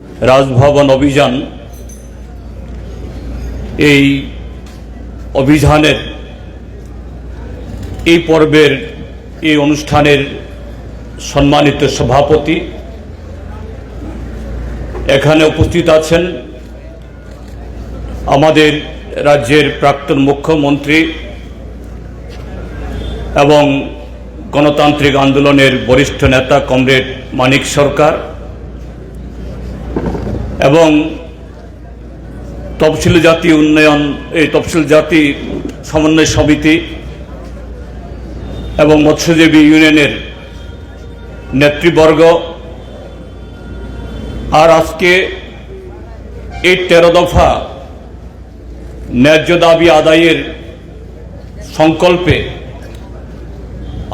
রাজভবন অভিযান এই অভিযানের এই পর্বের, এই অনুষ্ঠানের সম্মানিত সভাপতি এখানে উপস্থিত আছেন আমাদের রাজ্যের প্রাক্তন মুখ্যমন্ত্রী এবং গণতান্ত্রিক আন্দোলনের বরিষ্ঠ নেতা কমরেড মানিক সরকার। এবং তফসিল জাতি উন্নয়ন, এই তফসিল জাতি সমন্বয় সমিতি এবং মৎস্যজীবী ইউনিয়নের নেতৃবর্গ। আর আজকে এই তেরো দফা ন্যায্য দাবি আদায়ের সংকল্পে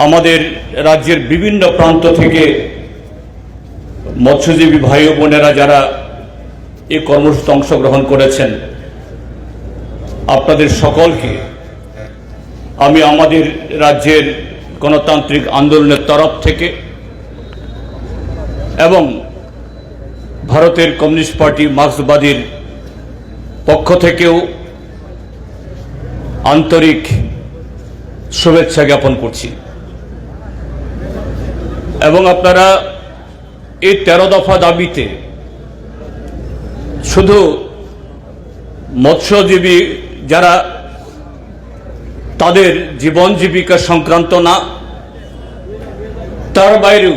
আমাদের রাজ্যের বিভিন্ন প্রান্ত থেকে মৎস্যজীবী ভাই বোনেরা যারা এই কর্মসূচিতে অংশগ্রহণ করেছেন। আপনাদের সকলকে আমি আমাদের রাজ্যের গণতান্ত্রিক আন্দোলনের তরফ থেকে এবং ভারতের কমিউনিস্ট পার্টি মার্ক্সবাদীর পক্ষ থেকেও আন্তরিক শুভেচ্ছা জ্ঞাপন করছি। এবং আপনারা এই তেরো দফা দাবিতে শুধু মৎস্যজীবী যারা তাদের জীবন জীবিকা সংক্রান্ত না, তার বাইরেও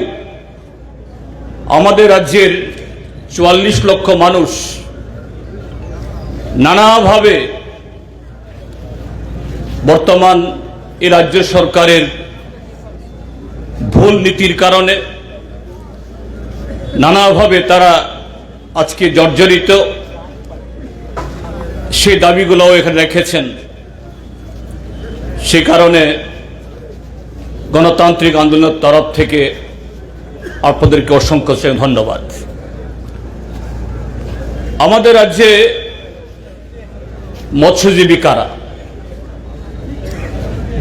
আমাদের রাজ্যের চুয়াল্লিশ লক্ষ মানুষ নানাভাবে বর্তমান এ রাজ্য সরকারের ভুল নীতির কারণে নানাভাবে তারা আজকে জর্জরিত সে দাবিগুলোও এখানে রেখেছেন। সে কারণে গণতান্ত্রিক আন্দোলনের তরফ থেকে আপনাদেরকে অসংখ্য অসংখ্য ধন্যবাদ। আমাদের রাজ্যে মৎস্যজীবী কারা?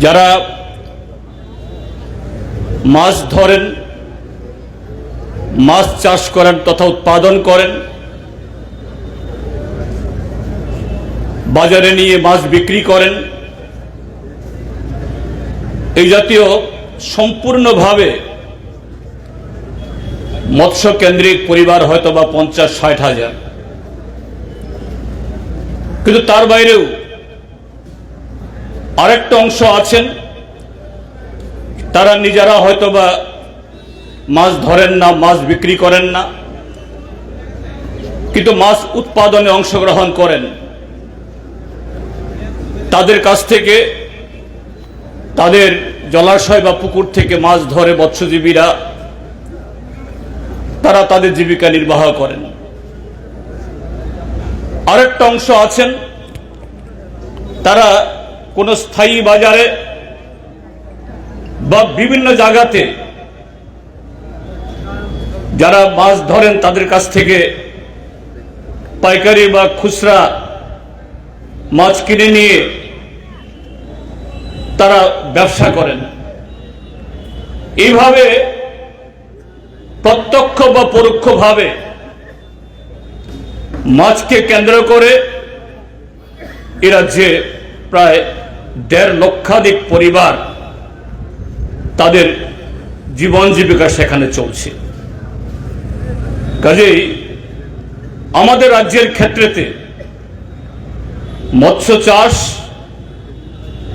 যারা মাছ ধরেন, মাছ চাষ করেন তথা উৎপাদন করেন বাজারে নিয়ে মাছ বিক্রি করেন। এই জাতীয় সম্পূর্ণভাবে মৎস্য কেন্দ্রিক পরিবার হয়তো বা পঞ্চাশ, ষাট হাজার। কিন্তু তার বাইরেও আরেকটা অংশ আছেন। তারা নিজেরা হয়তোবা মাছ ধরেন না, মাছ বিক্রি করেন না। কিন্তু মাছ উৎপাদনে অংশগ্রহণ করেন। তাদের কাছ থেকে, তাদের জলাশয় বা পুকুর থেকে মাছ ধরে মৎস্যজীবীরা, তারা তাদের জীবিকা নির্বাহ করেন। আরেকটা অংশ আছেন, তারা কোনো স্থায়ী বাজারে বা বিভিন্ন জায়গাতে যারা মাছ ধরেন তাদের কাছ থেকে পাইকারি বা খুচরা মাছ কিনে নিয়ে তারা ব্যবসা করেন। এইভাবে প্রত্যক্ষ বা পরোক্ষভাবে মাছকে কেন্দ্র করে এ রাজ্যে প্রায় দেড় লক্ষাধিক পরিবার তাদের জীবন জীবিকা সেখানে চলছে। কাজেই আমাদের রাজ্যের ক্ষেত্রেতে মৎস্য চাষ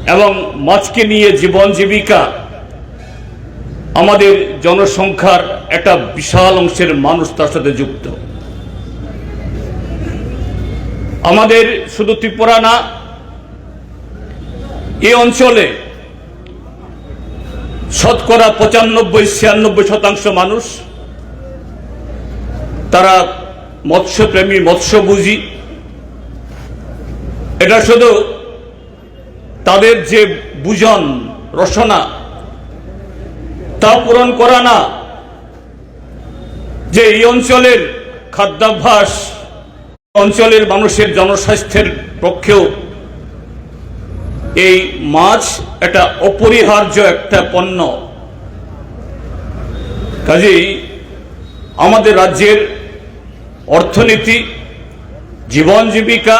এবং মাছকে নিয়ে জীবন জীবিকা আমাদের জনসংখ্যার একটা বিশাল অংশের মানুষ তার সাথে যুক্ত। আমাদের শুধু ত্রিপুরা না, এ অঞ্চলে শতকরা পঁচানব্বই, ছিয়ানব্বই শতাংশ মানুষ তারা মৎস্যপ্রেমী মৎস্যভুজি এটা শুধু তাদের যে বুজন রসনা তা পূরণ করা না, যে এই অঞ্চলের খাদ্যাভ্যাস, অঞ্চলের মানুষের জনস্বাস্থ্যের পক্ষেও এই মাছ একটা অপরিহার্য একটা পণ্য। কাজেই আমাদের রাজ্যের অর্থনীতি, জীবন জীবিকা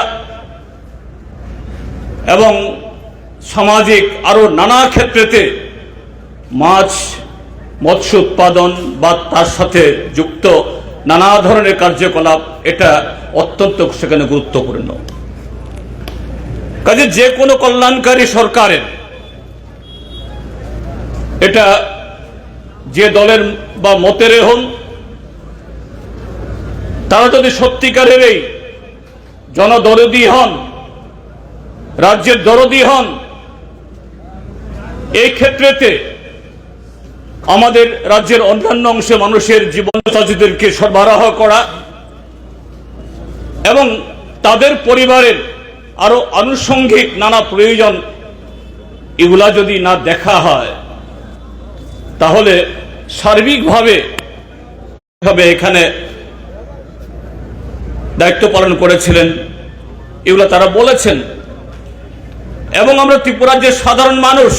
এবং সামাজিক আরও নানা ক্ষেত্রেতে মাছ, মৎস্য উৎপাদন বা তার সাথে যুক্ত নানা ধরনের কার্যকলাপ, এটা অত্যন্ত সেখানে গুরুত্বপূর্ণ। কাজে যে কোনো কল্যাণকারী সরকারের এটা যে দলের বা মতের হন, তারা যদি সত্যিকারের এই জনদরদি হন রাজ্যের দরদি হন। এই ক্ষেত্রেতে আমাদের রাজ্যের অন্যান্য অংশে মানুষের জীবন চাষিদেরকে সরবরাহ করা এবং তাদের পরিবারের আরও আনুষঙ্গিক নানা প্রয়োজন এগুলা যদি না দেখা হয়, তাহলে সার্বিকভাবে ভাবে এখানে দায়িত্ব পালন করেছিলেন। এগুলো তারা বলেছেন। এবং আমরা ত্রিপুরার যে সাধারণ মানুষ,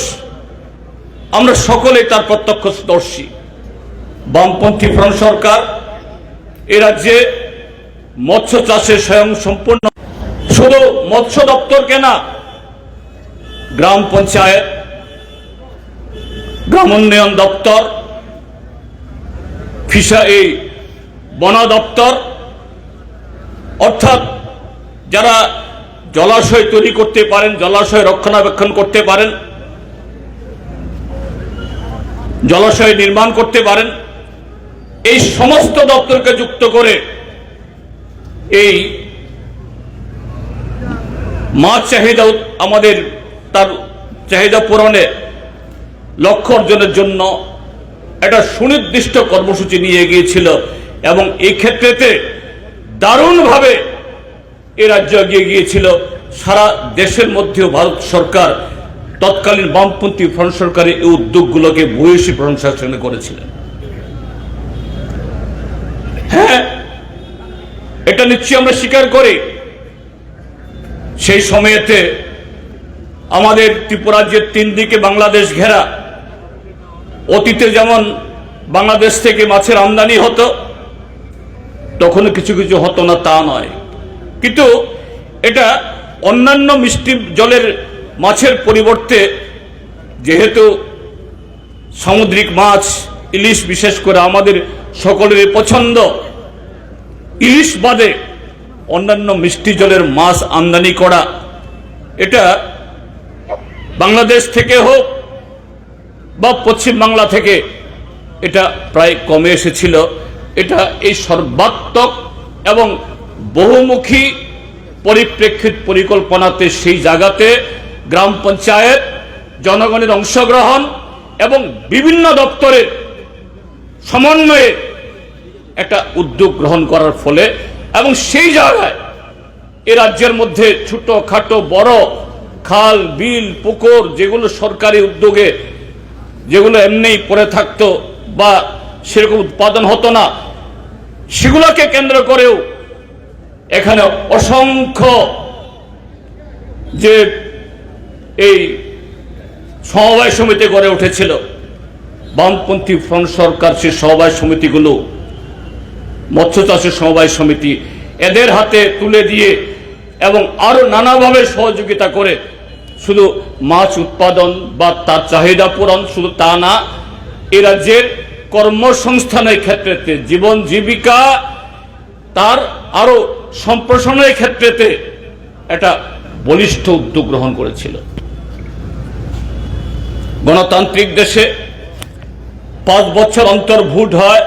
আমরা সকলে তার প্রত্যক্ষদর্শী। বামপন্থী ফ্রন্ট সরকার, এ রাজ্যে মৎস্য চাষে স্বয়ং সম্পূর্ণ শুধু মৎস্য দপ্তর কেনা, গ্রাম পঞ্চায়েত, গ্রাম উন্নয়ন দপ্তর, ফিসা এই বন দপ্তর, অর্থাৎ যারা জলাশয় তৈরি করতে পারেন, জলাশয় রক্ষণাবেক্ষণ করতে পারেন, জলাশয় নির্মাণ করতে পারেন। এই সমস্ত দপ্তরকে যুক্ত করে এই মাছ চাহিদা আমাদের তার চাহিদা পূরণে লক্ষ্য অর্জনের জন্য একটা সুনির্দিষ্ট কর্মসূচি নিয়ে গিয়েছিল এবং এই ক্ষেত্রেতে দারুণভাবে এ রাজ্য এগিয়ে গিয়েছিল। সারা দেশের মধ্যেও ভারত সরকার তৎকালীন বামপন্থী ফ্রন্ট সরকারের এই উদ্যোগগুলোকে ভূয়সী প্রশংসা সেখানে করেছিলেন। হ্যাঁ এটা নিশ্চয়ই আমরা স্বীকার করি। সেই সময়েতে আমাদের ত্রিপুরাজ্যের তিন দিকে বাংলাদেশ ঘেরা, অতীতে যেমন বাংলাদেশ থেকে মাছের আমদানি হতো, তখনও কিছু কিছু হতো না তা নয়। কিন্তু এটা অন্যান্য মিষ্টি জলের মাছের পরিবর্তে যেহেতু সামুদ্রিক মাছ, ইলিশ বিশেষ করে আমাদের সকলের পছন্দ, ইলিশ বাদে অন্যান্য মিষ্টি জলের মাছ আমদানি করা, এটা বাংলাদেশ থেকে হোক বা পশ্চিম বাংলা থেকে এটা প্রায় কমে এসেছিল। এটা এই সর্বাত্মক এবং বহুমুখী পরিপ্রেক্ষিত পরিকল্পনাতে সেই জায়গাতে গ্রাম পঞ্চায়েত, জনগণের অংশগ্রহণ এবং বিভিন্ন দপ্তরের সমন্বয়ে একটা উদ্যোগ গ্রহণ করার ফলে এবং সেই জায়গায় এ রাজ্যের মধ্যে ছোট খাটো বড় খাল, বিল, পুকুর যেগুলো সরকারি উদ্যোগে যেগুলো এমনিই পড়ে থাকতো বা সেরকম উৎপাদন হতো না, সেগুলোকে কেন্দ্র করেও এখানে অসংখ্য যে এই সমবায় সমিতি গড়ে উঠেছিল, বামপন্থী ফ্রন্ট সরকার সে সমবায় সমিতিগুলো, মৎস্য চাষের সমবায় সমিতি, এদের হাতে তুলে দিয়ে এবং আরও নানাভাবে সহযোগিতা করে শুধু মাছ উৎপাদন বা তার চাহিদা পূরণ শুধু তা না, এ রাজ্যের কর্মসংস্থানের ক্ষেত্রে জীবন জীবিকা তার আরও সম্প্রসারণের ক্ষেত্রেতে একটা বলিষ্ঠ উদ্যোগ গ্রহণ করেছিল। গণতান্ত্রিক দেশে পাঁচ বছর অন্তর ভোট হয়।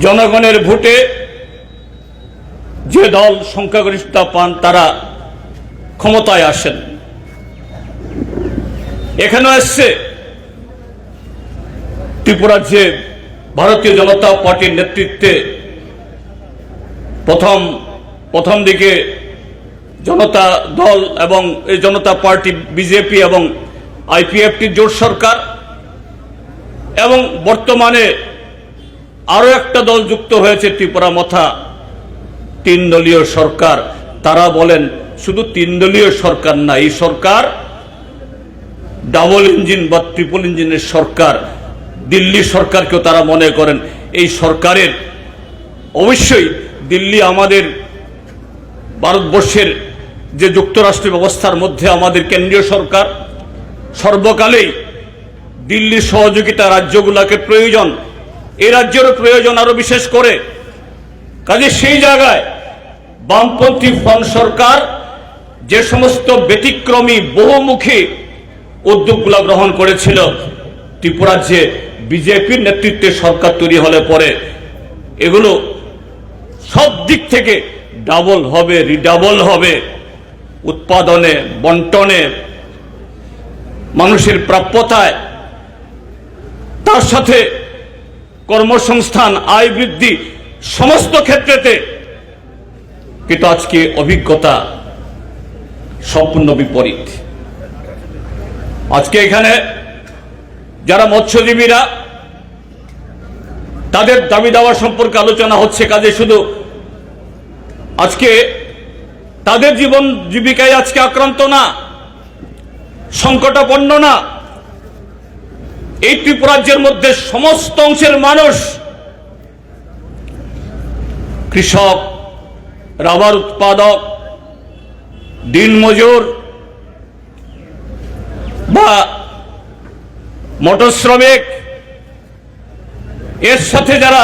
জনগণের ভোটে যে দল সংখ্যাগরিষ্ঠতা পান তারা ক্ষমতায় আসেন। এখানে এসছে ত্রিপুরার যে ভারতীয় জনতা পার্টির নেতৃত্বে প্রথম প্রথম দিকে জনতা দল এবং এই জনতা পার্টি, বিজেপি এবং আইপিএফটি জোট সরকার এবং বর্তমানে আরও একটা দল যুক্ত হয়েছে, ত্রিপুরা মথা। তিন দলীয় সরকার। তারা বলেন, শুধু তিন দলীয় সরকার না, এই সরকার ডাবল ইঞ্জিন বা ট্রিপল ইঞ্জিনের সরকার, দিল্লি সরকারকেও তারা মনে করেন, এই সরকারের অবশ্যই দিল্লি আমাদের ভারতবর্ষের যে যুক্তরাষ্ট্র ব্যবস্থার মধ্যে আমাদের কেন্দ্রীয় সরকার, সর্বকালেই দিল্লির সহযোগিতা রাজ্যগুলোকে প্রয়োজন। এই রাজ্যেরও প্রয়োজন আরও বিশেষ করে। কাজে সেই জায়গায় বামপন্থী ফ্রন্ট সরকার যে সমস্ত ব্যতিক্রমী, বহুমুখী উদ্যোগগুলো গ্রহণ করেছিল, ত্রিপুরার যে বিজেপির নেতৃত্বে সরকার তৈরি হলে পরে, এগুলো সব দিক থেকে ডাবল হবে, রিডাবল হবে। উৎপাদনে, বন্টনে, মানুষের প্রাপ্যতায়। তার সাথে কর্মসংস্থান, আয় বৃদ্ধি, সমস্ত ক্ষেত্রেতে কিন্তু আজকে অভিজ্ঞতা সম্পূর্ণ বিপরীত। আজকে এখানে যারা মৎস্যজীবীরা তাদের দাবি দাওয়া সম্পর্কে আলোচনা হচ্ছে কাজে শুধু। আজকে তাদের জীবন জীবিকায় আজকে আক্রান্ত না, সংকটাপন্ন না। এই ত্রিপুরাজ্যের মধ্যে সমস্ত অংশের মানুষ কৃষক, রাবার উৎপাদক দিনমজুর বা মোটর শ্রমিক এর সাথে যারা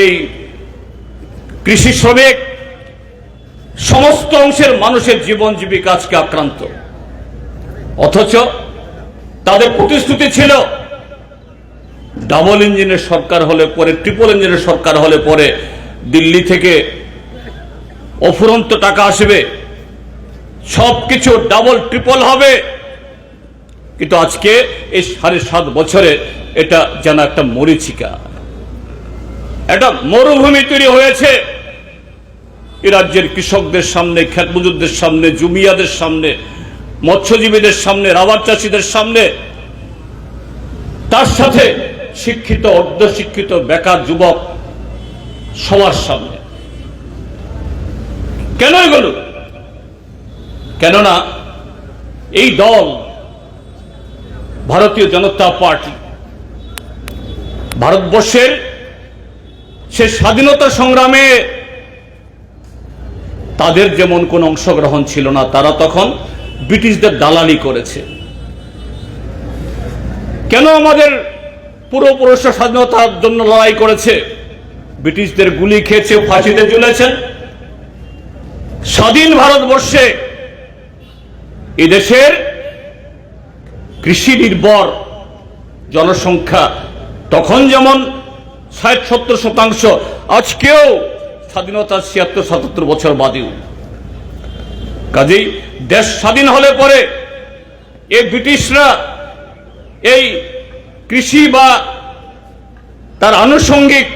এই কৃষি শ্রমিক, সমস্ত অংশের মানুষের জীবন জীবিকা আজকে আক্রান্ত। অথচ তাদের প্রতিশ্রুতি ছিল, ডাবল ইঞ্জিনের সরকার হলে পরে, ট্রিপল ইঞ্জিনের সরকার হলে পরে দিল্লি থেকে অফুরন্ত টাকা আসবে সব কিছু ডাবল, ট্রিপল হবে। কিন্তু আজকে এই সাড়ে সাত বছরে এটা যেন একটা মরিচিকা। একটা মরুভূমি তৈরি হয়েছে। এ রাজ্যের কৃষকদের সামনে খেত মজুরদের সামনে, জুমিয়াদের সামনে, মৎস্যজীবীদের সামনে, রাবার চাষিদের সামনে, তার সাথে শিক্ষিত, অর্ধশিক্ষিত, বেকার যুবক সবার সামনে। কেন এগুলো? কেননা এই দল ভারতীয় জনতা পার্টি। ভারতবর্ষের সে স্বাধীনতা সংগ্রামে তাদের যেমন কোনো অংশগ্রহণ ছিল না, তারা তখন ব্রিটিশদের দালালি করেছে। কেন আমাদের পূর্বপুরুষ স্বাধীনতার জন্য লড়াই করেছে? ব্রিটিশদের গুলি খেয়েছে, ফাঁসিতে চলেছেন স্বাধীন ভারতবর্ষে এদেশের কৃষি নির্ভর জনসংখ্যা, তখন যেমন ষাট, সত্তর শতাংশ, আজকেও স্বাধীনতার ছিয়াত্তর, সাতাত্তর বছর বাদেও। কাজেই দেশ স্বাধীন হলে পরে এ ব্রিটিশরা এই কৃষি বা তার আনুষঙ্গিক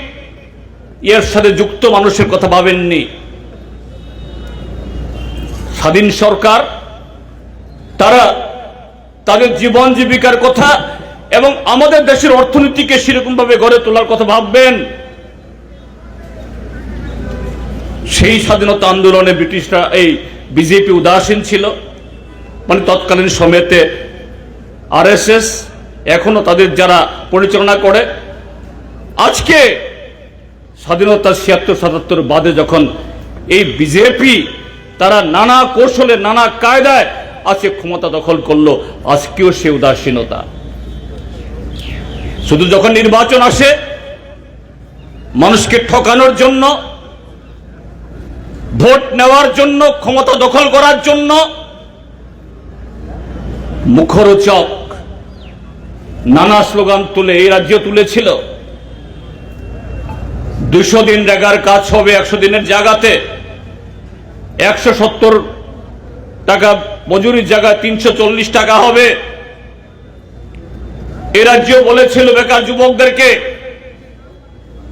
এর সাথে যুক্ত মানুষের কথা ভাবেননি। স্বাধীন সরকার, তারা তাদের জীবন জীবিকার কথা এবং আমাদের দেশের অর্থনীতিকে সেরকম ভাবে গড়ে তোলার কথা ভাববেন। সেই স্বাধীনতা আন্দোলনে ব্রিটিশরা এই বিজেপি উদাসীন ছিল। মানে তৎকালীন সময়তে আরএসএস, এখনও তাদের যারা পরিচালনা করে। আজকে স্বাধীনতা ছিয়াত্তর, সাতাত্তর বাদে যখন এই বিজেপি তারা নানা কৌশলে, নানা কায়দায় আজকে ক্ষমতা দখল করল, আজকেও সে উদাসীনতা। শুধু যখন নির্বাচন আসে, মানুষকে ঠকানোর জন্য, ভোট নেওয়ার জন্য, ক্ষমতা দখল করার জন্য, মুখরোচক নানা স্লোগান তুলে এই রাজ্য তুলেছিল। দুশো দিন রেগার কাজ হবে একশো দিনের জায়গাতে, একশো সত্তর টাকা মজুরির জায়গায় তিনশো চল্লিশ টাকা হবে। এ রাজ্য বলেছিল বেকার যুবকদেরকে,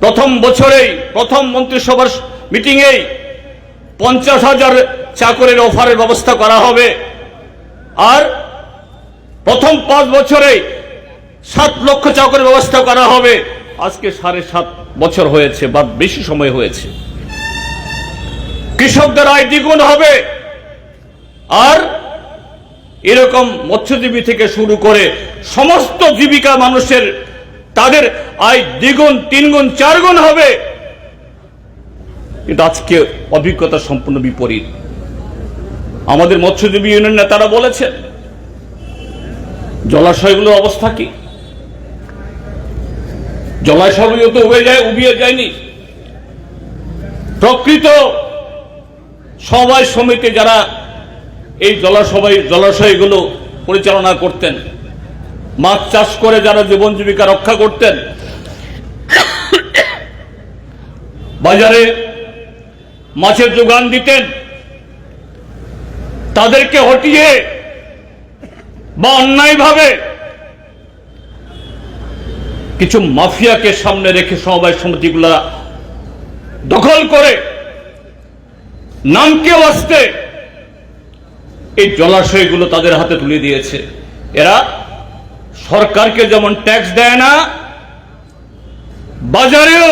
প্রথম বছরেই, প্রথম মন্ত্রিসভার মিটিংয়েই পঞ্চাশ হাজার চাকরির অফারের ব্যবস্থা করা হবে। আর প্রথম পাঁচ বছরে সাত লক্ষ চাকরির ব্যবস্থা করা হবে। আজকে সাড়ে সাত বছর হয়েছে বা বেশি সময় হয়েছে। কৃষকদের আয় দ্বিগুণ হবে। আর এরকম মৎস্যজীবী থেকে শুরু করে সমস্ত জীবিকা মানুষের তাদের আয় দ্বিগুণ, তিনগুণ, চারগুণ হবে। কিন্তু আজকে অভিজ্ঞতা সম্পূর্ণ বিপরীত। আমাদের মৎস্যজীবী ইউনিয়ন নেতারা বলেছেন, জলাশয়গুলোর অবস্থা কি? জলাশয়গুলো তো উবে যায়, উবিয়ে যায়নি। প্রকৃত সবাই সমিতি যারা এই জলাশয়, জলাশয়গুলো পরিচালনা করতেন। মাছ চাষ করে যারা জীবন জীবিকা রক্ষা করতেন, বাজারে মাছের যোগান দিতেন, তাদেরকে হটিয়ে বা অন্যায়ভাবে কিছু মাফিয়াকে সামনে রেখে সমবায় সমিতিগুলা দখল করে নামকে আসতে এই জলাশয়গুলো তাদের হাতে তুলে দিয়েছে। এরা সরকারকে যেমন ট্যাক্স দেয় না, বাজারেও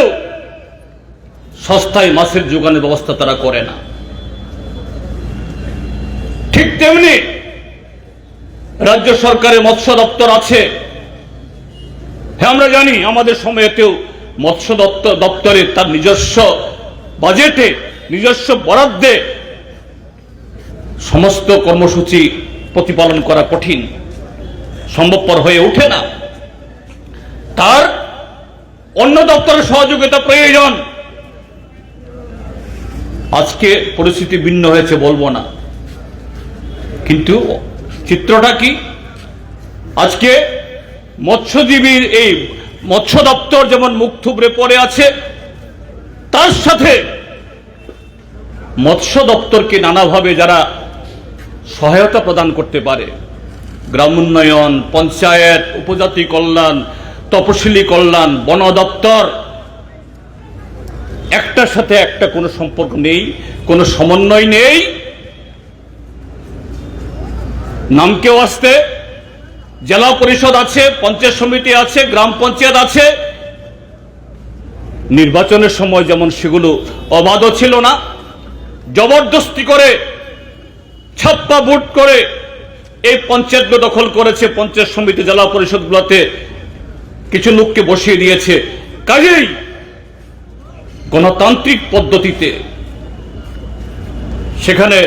সস্তায় মাছের যোগানের ব্যবস্থা তারা করে না। ঠিক তেমনি রাজ্য সরকারের মৎস্য দপ্তর আছে। হ্যাঁ আমরা জানি আমাদের সময়েতেও মৎস্য দপ্তর দপ্তরে তার নিজস্ব বাজেটে নিজস্ব বরাদ্দে সমস্ত কর্মসূচি প্রতিপালন করা কঠিন, সম্ভবপর হয়ে ওঠে না। তার অন্য দপ্তরের সহযোগিতা প্রয়োজন। আজকে পরিস্থিতি ভিন্ন হয়েছে বলব না। কিন্তু চিত্রটা কি? আজকে মৎস্যজীবীর এই মৎস্য দপ্তর যেমন মুখ থুবড়ে পড়ে আছে, তার সাথে মৎস্য দপ্তরকে নানাভাবে যারা সহায়তা প্রদান করতে পারে। গ্রাম উন্নয়ন পঞ্চায়েত, উপজাতি কল্যাণ, তপশিলি কল্যাণ, বন দপ্তর, একটার সাথে একটা কোনো সম্পর্ক নেই, কোনো সমন্বয় নেই। নামকেও আসতে? জেলা পরিষদ আছে, পঞ্চায়েত সমিতি আছে, গ্রাম পঞ্চায়েত আছে। নির্বাচনের সময় যেমন সেগুলো অবাধ ছিল না, জবরদস্তি করে ছাপ্পা ভোট করে এই পঞ্চায়েতগুলো দখল করেছে, পঞ্চায়েত সমিতি, জেলা পরিষদগুলোতে কিছু লোককে বসিয়ে দিয়েছে। কাজেই গণতান্ত্রিক পদ্ধতিতে সেখানে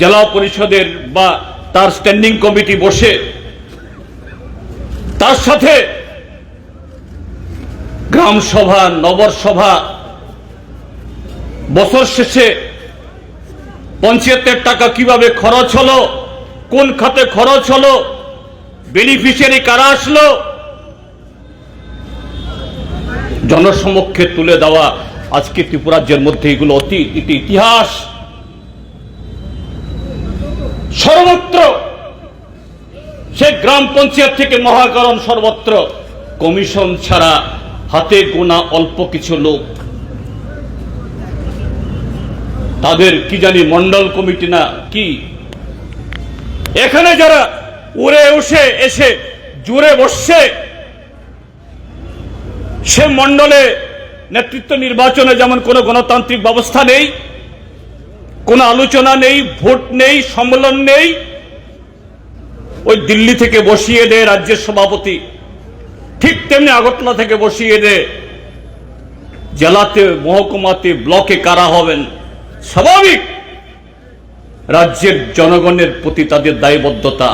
জেলা পরিষদের বা তার স্ট্যান্ডিং কমিটি বসে তার সাথে গ্রাম সভা নগর সভা বছর শেষে পঞ্চায়েতের টাকা কীভাবে খরচ হলো? কোন খাতে খরচ হলো? বেনিফিশিয়ারি কারা আসলো? জনসমক্ষে তুলে দেওয়া আজকে ত্রিপুরাজ্যের মধ্যে এগুলো অতি ইতিহাস। সর্বত্র সে গ্রাম পঞ্চায়েত থেকে মহাকরণ সর্বত্র। কমিশন ছাড়া হাতে গোনা অল্প কিছু লোক। তাদের কি জানি মন্ডল কমিটি না কি? এখানে যারা উড়ে উঠে এসে জুড়ে বসছে, সে মন্ডলে নেতৃত্ব নির্বাচনে যেমন কোনো গণতান্ত্রিক ব্যবস্থা নেই, কোনো আলোচনা নেই, ভোট নেই, সম্মেলন নেই, ওই দিল্লি থেকে বসিয়ে দেয় রাজ্যের সভাপতি। ঠিক তেমনি আগরতলা থেকে বসিয়ে দেয় জেলাতে, মহকুমাতে ব্লকে কারা হবেন? স্বাভাবিক। রাজ্যের জনগণের প্রতি তাদের দায়বদ্ধতা।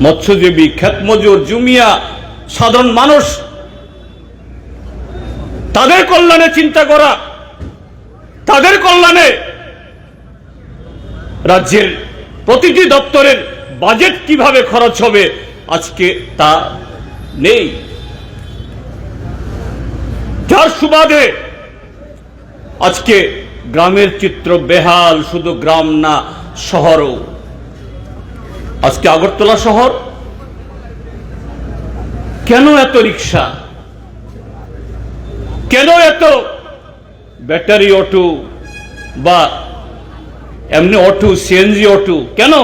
মৎস্যজীবী ক্ষেতমজুর, জুমিয়া, সাধারণ মানুষ, তাদের কল্যাণে চিন্তা করা, তাদের কল্যাণে রাজ্যের প্রতিটি দপ্তরের বাজেট কীভাবে খরচ হবে আজকে তা নেই। যার সুবাদে আজকে গ্রামের চিত্র বেহাল, শুধু গ্রাম না, শহরও। আজকে আগরতলা শহর? কেন এত রিক্সা? কেন এত ব্যাটারি অটো বা এমনি অটো সিএনজি অটো? কেন?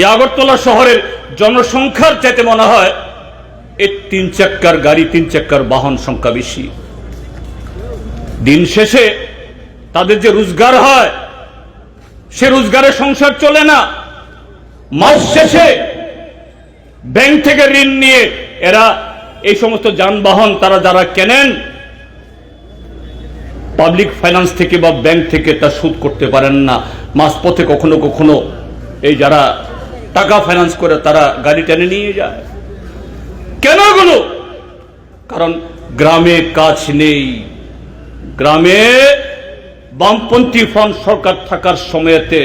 এই আগরতলা শহরের জনসংখ্যার চাইতে মনে হয়, এই তিন চাক্কার গাড়ি, তিন চাক্কার বাহন সংখ্যা বেশি। দিন শেষে তাদের যে রোজগার হয়, সে রোজগারে সংসার চলে না। মাস শেষে ব্যাংক থেকে ঋণ নিয়ে এরা এই সমস্ত যানবাহন তারা যারা কেনেন, পাবলিক ফাইন্যান্স থেকে বা ব্যাংক থেকে তা সুদ করতে পারেন না। মাঝপথে কখনো কখনো এই যারা টাকা ফাইন্যান্স করে তারা গাড়ি টেনে নিয়ে যায়। কেন এগুলো? কারণ গ্রামে কাজ নেই। গ্রামে বামপন্থী ফ্রন্ট সরকার থাকার সময়তে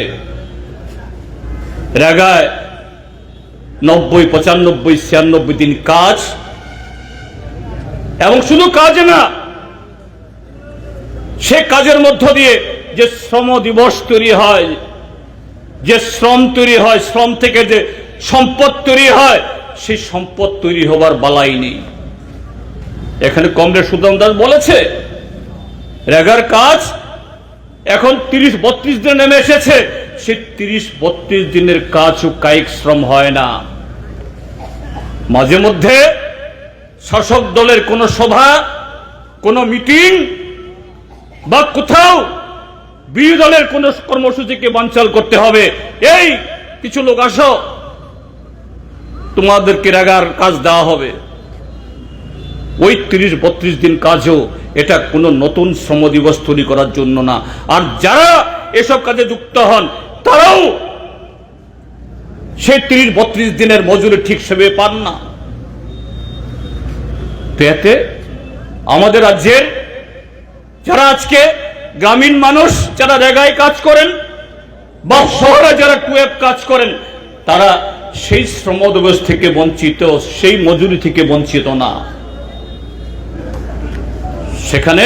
রেগায় নব্বই, পঁচানব্বই, ছিয়ানব্বই দিন কাজ। এবং শুধু কাজ না, সে কাজের মধ্য দিয়ে যে শ্রম দিবস তৈরি হয়, যে শ্রম তৈরি হয়, শ্রম থেকে যে সম্পদ তৈরি হয়, সেই সম্পদ তৈরি হবার বালাই নেই। এখানে কমরেড সুদাম দাস বলেছে রেগার কাজ এখন তিরিশ বত্রিশ দিন নেমে এসেছে। সে তিরিশ বত্রিশ দিনের কাজও কায়িক শ্রম হয় না। মাঝে মধ্যে শাসক দলের কোনো সভা, কোনো মিটিং বা কোথাও বিরোধী দলের কোন কর্মসূচিকে বানচাল করতে হবে। এই, কিছু লোক আসো। তোমাদেরকে রাগার কাজ দেওয়া হবে। ওই তিরিশ বত্রিশ দিন কাজও এটা কোনো নতুন শ্রম দিবস তৈরি করার জন্য না। আর যারা এসব কাজে যুক্ত হন, তারাও সেই তিরিশ বত্রিশ দিনের মজুরি ঠিক সেবে পান না। এতে আমাদের রাজ্যের যারা আজকে গ্রামীণ মানুষ, যারা রেগায় কাজ করেন বা শহরে যারা টুয়েব কাজ করেন, তারা সেই শ্রম দিবস থেকে বঞ্চিত, সেই মজুরি থেকে বঞ্চিত না। সেখানে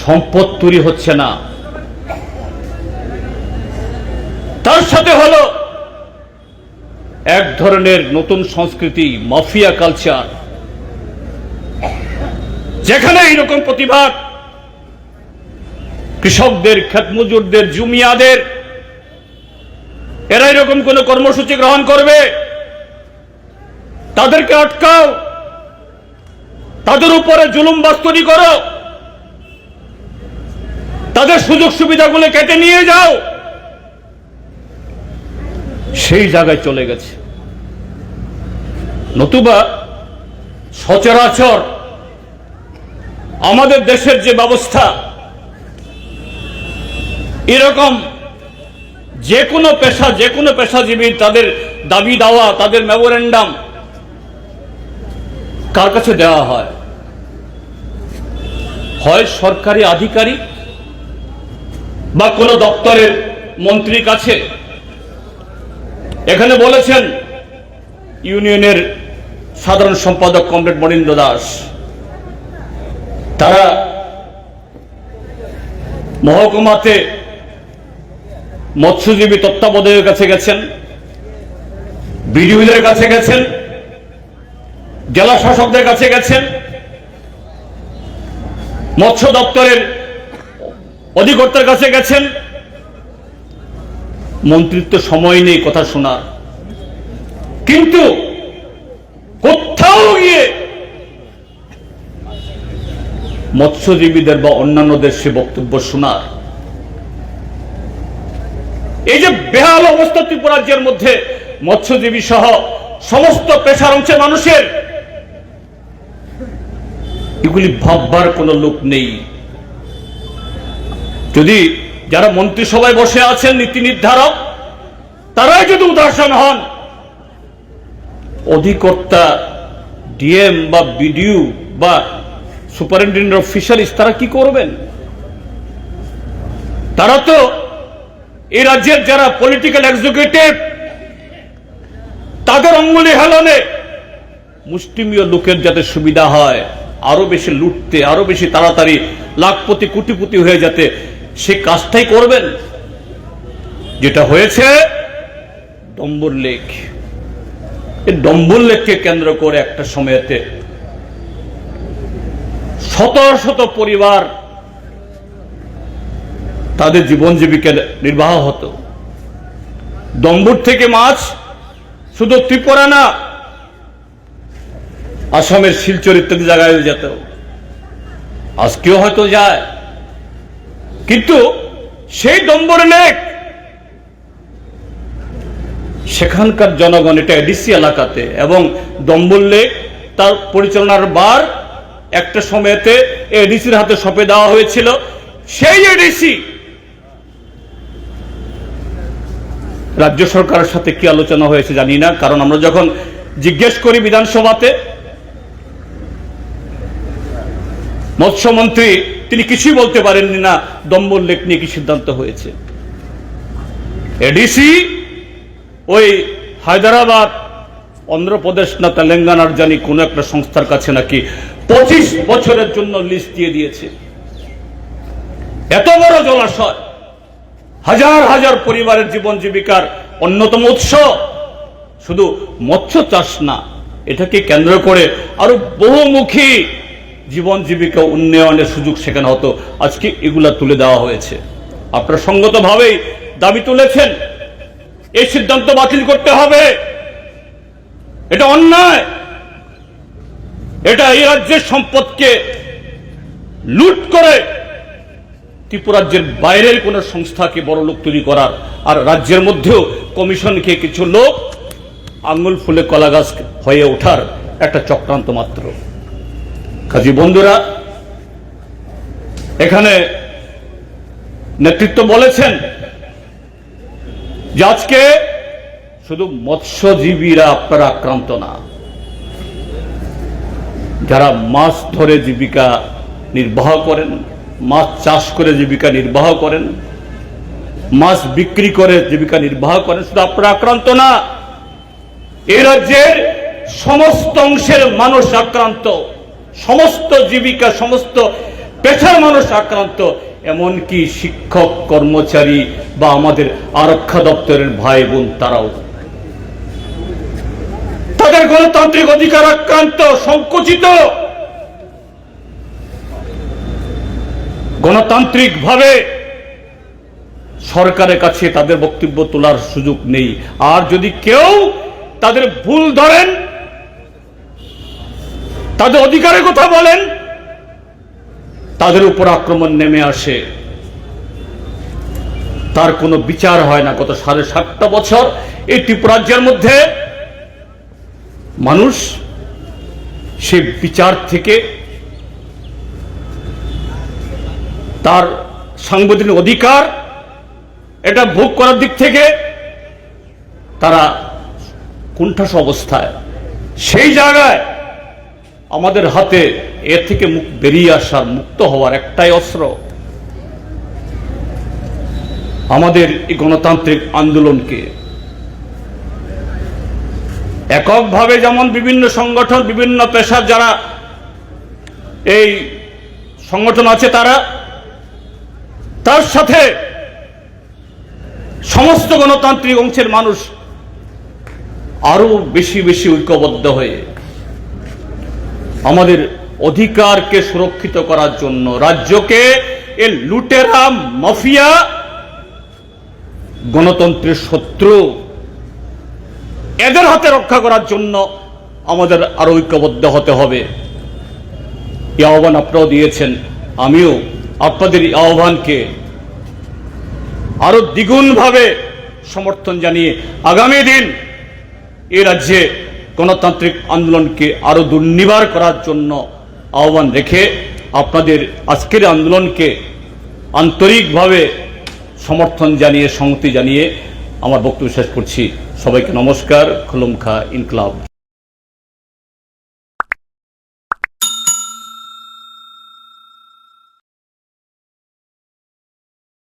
সম্পদ তৈরি হচ্ছে না। তার সাথে হলো এক ধরনের নতুন সংস্কৃতি, মাফিয়া কালচার। যেখানে এইরকম প্রতিবাদ কৃষকদের, খেতমজুরদের, জুমিয়াদের, এরা এরকম কোন কর্মসূচি গ্রহণ করবে, তাদেরকে আটকাও। তাদের উপরে জুলুম বাস্তরি করো। তাদের সুযোগ সুবিধাগুলো কেটে নিয়ে যাও। সেই জায়গায় চলে গেছে। নতুবা সচরাচর আমাদের দেশের যে ব্যবস্থা, এরকম যে কোনো পেশা, যে কোনো পেশাজীবী তাদের দাবি দাওয়া, তাদের মেমোরেন্ডাম কার কাছে দেওয়া হয়? হয় সরকারি আধিকারিক বা কোনো দপ্তরের মন্ত্রীর কাছে? এখানে বলেছেন ইউনিয়নের সাধারণ সম্পাদক কমরেড মনীন্দ্র দাস। তারা মহকুমাতে মৎস্যজীবী তত্ত্বাবধায়কের কাছে গেছেন, বিডিওদের কাছে গেছেন জেলা শাসকদের কাছে গেছেন। মৎস্য দপ্তরের অধিকর্তার কাছে গেছেন। মন্ত্রিত্ব সময় নেই কথা শোনার। কিন্তু কোথাও গিয়ে মৎস্যজীবীদের বা অন্যান্যদের সে বক্তব্য শোনার। এই যে বেহাল অবস্থা ত্রিপুরাজ্যের মধ্যে মৎস্যজীবী সহ সমস্ত পেশার অংশের মানুষের এগুলি ভাববার কোনো লোক নেই। যদি যারা মন্ত্রিসভায় বসে আছেন, নীতি নির্ধারক, তারাই যদি উদাসীন হন, অধিকর্তা ডিএম বা বিডিও বা সুপারিনটেন্ডেন্ট অফ ফিশারিজ, তারা কি করবেন? তারা তো এই রাজ্যের যারা পলিটিক্যাল এক্সিকিউটিভ তাদের অঙ্গুলি হেলনে মুষ্টিমীয় লোকের যাতে সুবিধা হয়। আরও বেশি লুটতে, আরও বেশি তাড়াতাড়ি লাখপতি, কোটিপতি হয়ে যাতে সে কাজটাই করবেন। যেটা হয়েছে, ডম্বর লেক। এই ডম্বর লেককে কেন্দ্র করে একটা সময়তে শত শত পরিবার তাদের জীবন জীবিকা নির্বাহ হতো। দম্বুর থেকে মাছ শুধু ত্রিপুরা না আসামের শিলচর ইত্যাদি জায়গায় যেত আজকেও হয়তো যায়। কিন্তু সেই ডম্বর লেক সেখানকার জনগণ এটা এডিসি এলাকাতে এবং দম্বল্লে তার পরিচালনার বার একটা সময়তে এডিসির হাতে সঁপে দেওয়া হয়েছিল। সেই এডিসি রাজ্য সরকারের সাথে কি আলোচনা হয়েছে জানি না, কারণ আমরা যখন জিজ্ঞেস করি বিধানসভাতে মৎস্যমন্ত্রী, তিনি কিছুই বলতে পারেননি না দম্বল লেক নিয়ে কি সিদ্ধান্ত হয়েছে? এডিসি ওই হায়দ্রাবাদ, অন্ধ্রপ্রদেশ না তেলেঙ্গানার জানি কোনো একটা সংস্থার কাছে নাকি পঁচিশ বছরের জন্য লিস্ট দিয়ে দিয়েছে। এত বড় জলাশয়, হাজার হাজার পরিবারের জীবন জীবিকার অন্যতম উৎস। শুধু মৎস্য চাষ না, এটাকে কেন্দ্র করে আরও বহুমুখী জীবন জীবিকা উন্নয়নের সুযোগ সেখানে হতো। আজকে এগুলা তুলে দেওয়া হয়েছে। আপনারা সঙ্গতভাবেই দাবি তুলেছেন, এই সিদ্ধান্ত বাতিল করতে হবে। এটা অন্যায়। এটা এই রাজ্যের সম্পদকে লুট করে ত্রিপুরাজ্যের বাইরের কোন সংস্থাকে বড় লোক তৈরি করার। আর রাজ্যের মধ্যেও কমিশনকে কিছু লোক আঙ্গুল ফুলে কলা গাছ হয়ে ওঠার একটা চক্রান্ত মাত্র। বন্ধুরা, এখানে নেতৃত্ব বলেছেন যে আজকে শুধু মৎস্যজীবীরা আপনারা আক্রান্ত না, যারা মাছ ধরে জীবিকা নির্বাহ করেন, মাছ চাষ করে জীবিকা নির্বাহ করেন, মাছ বিক্রি করে জীবিকা নির্বাহ করেন, শুধু আপনারা আক্রান্ত না, এ রাজ্যের সমস্ত অংশের মানুষ আক্রান্ত। সমস্ত জীবিকা, সমস্ত পেশার মানুষ আক্রান্ত। এমনকি শিক্ষক, কর্মচারী বা আমাদের আরক্ষা দপ্তরের ভাই বোন তারাও। তাদের গণতান্ত্রিক অধিকার আক্রান্ত, সংকুচিত। গণতান্ত্রিক ভাবে সরকারের কাছে তাদের বক্তব্য তোলার সুযোগ নেই। আর যদি কেউ তাদের ভুল ধরেন তাদের অধিকারের কথা বলেন, তাদের উপর আক্রমণ নেমে আসে। তার কোনো বিচার হয় না গত সাড়ে সাতটা বছর। এই ত্রিপুরাজ্যের মধ্যে মানুষ সে বিচার থেকে তার সাংবিধানিক অধিকার এটা ভোগ করার দিক থেকে তারা কুণ্ঠাস অবস্থায়। সেই জায়গায় আমাদের হাতে এর থেকে মুখ বেরিয়ে আসার মুক্ত হওয়ার একটাই অস্ত্র। আমাদের এই গণতান্ত্রিক আন্দোলনকে এককভাবে যেমন বিভিন্ন সংগঠন, বিভিন্ন পেশার যারা এই সংগঠন আছে তারা, তার সাথে সমস্ত গণতান্ত্রিক অংশের মানুষ আরও বেশি বেশি ঐক্যবদ্ধ হয়ে আমাদের অধিকারকে সুরক্ষিত করার জন্য রাজ্যকে এ লুটেরা মাফিয়া গণতন্ত্রের শত্রু এদের হাতে রক্ষা করার জন্য আমাদের আরও ঐক্যবদ্ধ হতে হবে। এই আহ্বান আপনারাও দিয়েছেন, আমিও আপনাদের এই আহ্বানকে আরও দ্বিগুণ ভাবে সমর্থন জানিয়ে আগামী দিন এ রাজ্যে গণতান্ত্রিক আন্দোলনকে আরও দুর্নিবার করার জন্য আহ্বান রেখে আপনাদের আজকের আন্দোলনকে আন্তরিকভাবে সমর্থন জানিয়ে, সংহতি জানিয়ে আমার বক্তব্য শেষ করছি। সবাইকে নমস্কার, খুলুমখা ইনকলাব।